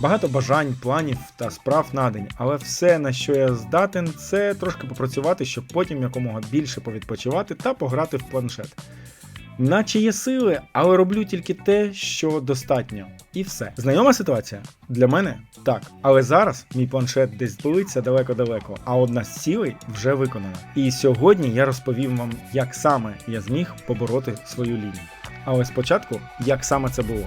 Багато бажань, планів та справ на день, але все, на що я здатен, це трошки попрацювати, щоб потім якомога більше повідпочивати та пограти в планшет. Наче є сили, але роблю тільки те, що достатньо. І все. Знайома ситуація? Для мене так. Але зараз мій планшет десь пилиться далеко-далеко, а одна з цілей вже виконана. І сьогодні я розповім вам, як саме я зміг побороти свою лінію. Але спочатку, як саме це було.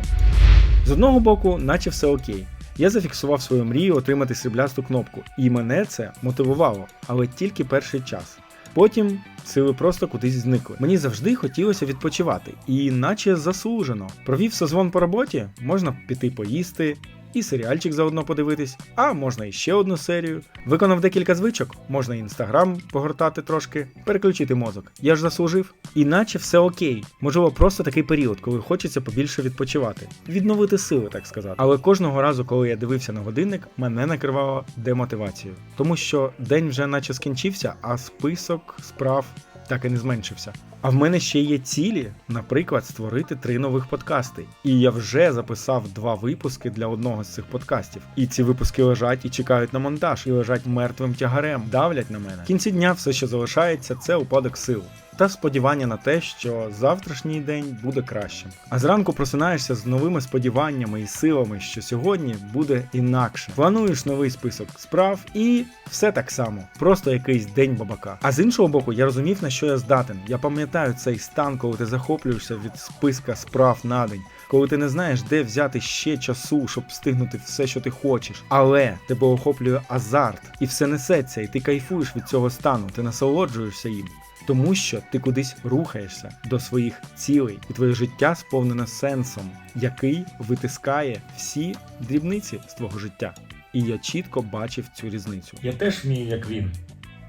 З одного боку, наче все окей. Я зафіксував свою мрію отримати сріблясту кнопку, і мене це мотивувало, але тільки перший час. Потім сили просто кудись зникли. Мені завжди хотілося відпочивати, і наче заслужено. Провів созвон по роботі, можна піти поїсти. І серіальчик заодно подивитись, а можна і ще одну серію. Виконав декілька звичок, можна інстаграм погортати трошки, переключити мозок. Я ж заслужив. Іначе все окей. Можливо, просто такий період, коли хочеться побільше відпочивати, відновити сили, так сказати. Але кожного разу, коли я дивився на годинник, мене накривало демотивацією. Тому що день вже наче скінчився, а список справ так і не зменшився. А в мене ще є цілі, наприклад, створити три нових подкасти. І я вже записав два випуски для одного з цих подкастів. І ці випуски лежать і чекають на монтаж, і лежать мертвим тягарем, давлять на мене. В кінці дня все, що залишається, це упадок сил. Та сподівання на те, що завтрашній день буде кращим. А зранку просинаєшся з новими сподіваннями і силами, що сьогодні буде інакше. Плануєш новий список справ і все так само, просто якийсь день бабака. А з іншого боку, я розумів, на що я здатен. Я пам'ятаю цей стан, коли ти захоплюєшся від списка справ на день. Коли ти не знаєш, де взяти ще часу, щоб встигнути все, що ти хочеш, але тебе охоплює азарт, і все несеться, і ти кайфуєш від цього стану, ти насолоджуєшся їм. Тому що ти кудись рухаєшся до своїх цілей, і твоє життя сповнене сенсом, який витискає всі дрібниці з твого життя. І я чітко бачив цю різницю. Я теж вмію, як він,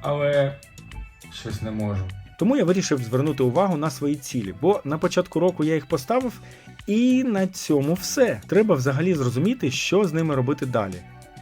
але щось не можу. Тому я вирішив звернути увагу на свої цілі, бо на початку року я їх поставив, і на цьому все. Треба взагалі зрозуміти, що з ними робити далі.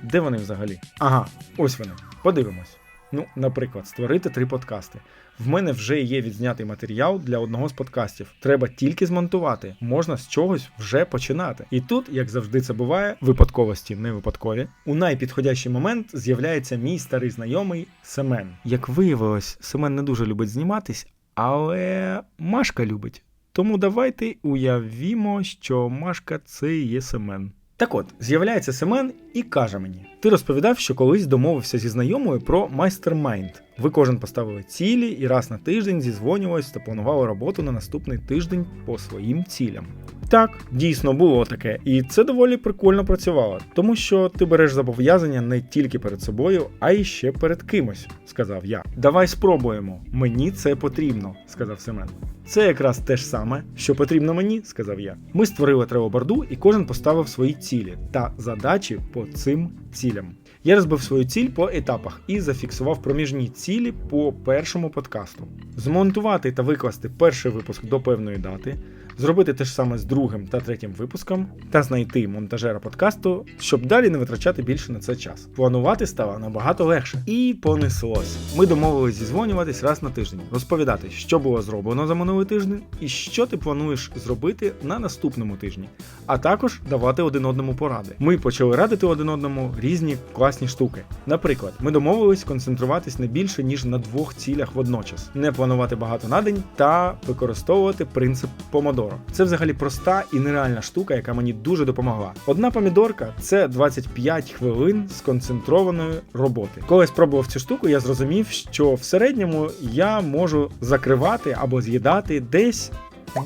Де вони взагалі? Ага, ось вони. Подивимось. Ну, наприклад, створити три подкасти. В мене вже є відзнятий матеріал для одного з подкастів. Треба тільки змонтувати, можна з чогось вже починати. І тут, як завжди це буває, випадковості не випадкові. У найпідходящий момент з'являється мій старий знайомий Семен. Як виявилось, Семен не дуже любить зніматись, але Машка любить. Тому давайте уявімо, що Машка це є Семен. Так от, з'являється Семен і каже мені: Ти розповідав, що колись домовився зі знайомою про майстермайнд. Ви кожен поставили цілі і раз на тиждень зізвонювались та планували роботу на наступний тиждень по своїм цілям. Так, дійсно було таке, і це доволі прикольно працювало, тому що ти береш зобов'язання не тільки перед собою, а й ще перед кимось, сказав я. Давай спробуємо. Мені це потрібно, сказав Семен. Це якраз те ж саме, що потрібно мені, сказав я. Ми створили тревоборду, і кожен поставив свої цілі та задачі по цим цілям. Я розбив свою ціль по етапах і зафіксував проміжні цілі по першому подкасту. Змонтувати та викласти перший випуск до певної дати, зробити те ж саме з другим та третім випуском, та знайти монтажера подкасту, щоб далі не витрачати більше на це час. Планувати стало набагато легше. І понеслось. Ми домовились зізвонюватись раз на тиждень, розповідати, що було зроблено за минулий тиждень і що ти плануєш зробити на наступному тижні, а також давати один одному поради. Ми почали радити один одному різні класні штуки. Наприклад, ми домовились концентруватись не більше ніж на двох цілях водночас, не планувати багато на день та використовувати принцип помодоро. Це взагалі проста і нереальна штука, яка мені дуже допомогла. Одна помідорка це 25 хвилин сконцентрованої роботи. Коли я спробував цю штуку, я зрозумів, що в середньому я можу закривати або з'їдати десь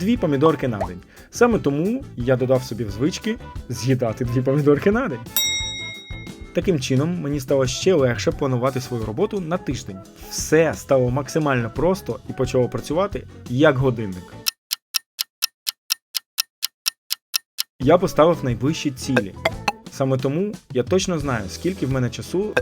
дві помідорки на день. Саме тому я додав собі в звички з'їдати дві помідорки на день. Таким чином, мені стало ще легше планувати свою роботу на тиждень. Все стало максимально просто і почало працювати як годинник. Я поставив найвищі цілі. Саме тому я точно знаю, скільки в мене часу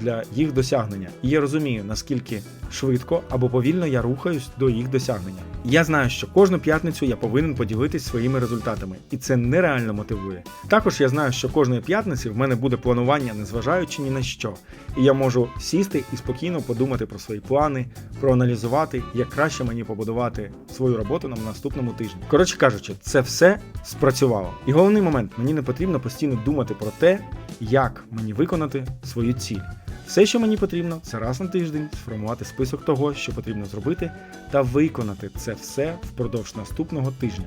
для їх досягнення, і я розумію, наскільки швидко або повільно я рухаюсь до їх досягнення. Я знаю, що кожну п'ятницю я повинен поділитись своїми результатами, і це нереально мотивує. Також я знаю, що кожної п'ятниці в мене буде планування, незважаючи ні на що, і я можу сісти і спокійно подумати про свої плани, проаналізувати, як краще мені побудувати свою роботу на наступному тижні. Коротше кажучи, це все спрацювало. І головний момент мені не потрібно постійно думати про те, як мені виконати свою ціль. Все, що мені потрібно, це раз на тиждень сформувати список того, що потрібно зробити, та виконати це все впродовж наступного тижня.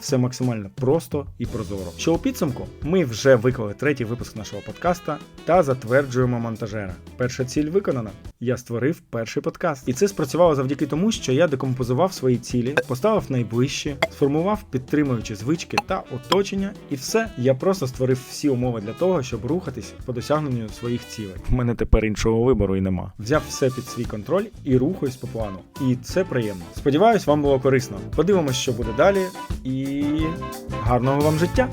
Все максимально просто і прозоро. Що у підсумку ми вже виклали третій випуск нашого подкаста та затверджуємо монтажера. Перша ціль виконана. Я створив перший подкаст, і це спрацювало завдяки тому, що я декомпозував свої цілі, поставив найближчі, сформував підтримуючі звички та оточення, і все. Я просто створив всі умови для того, щоб рухатись по досягненню своїх цілей. У мене тепер іншого вибору і нема. Взяв все під свій контроль і рухаюсь по плану. І це приємно. Сподіваюсь, вам було корисно. Подивимось, що буде далі, і гарного вам життя!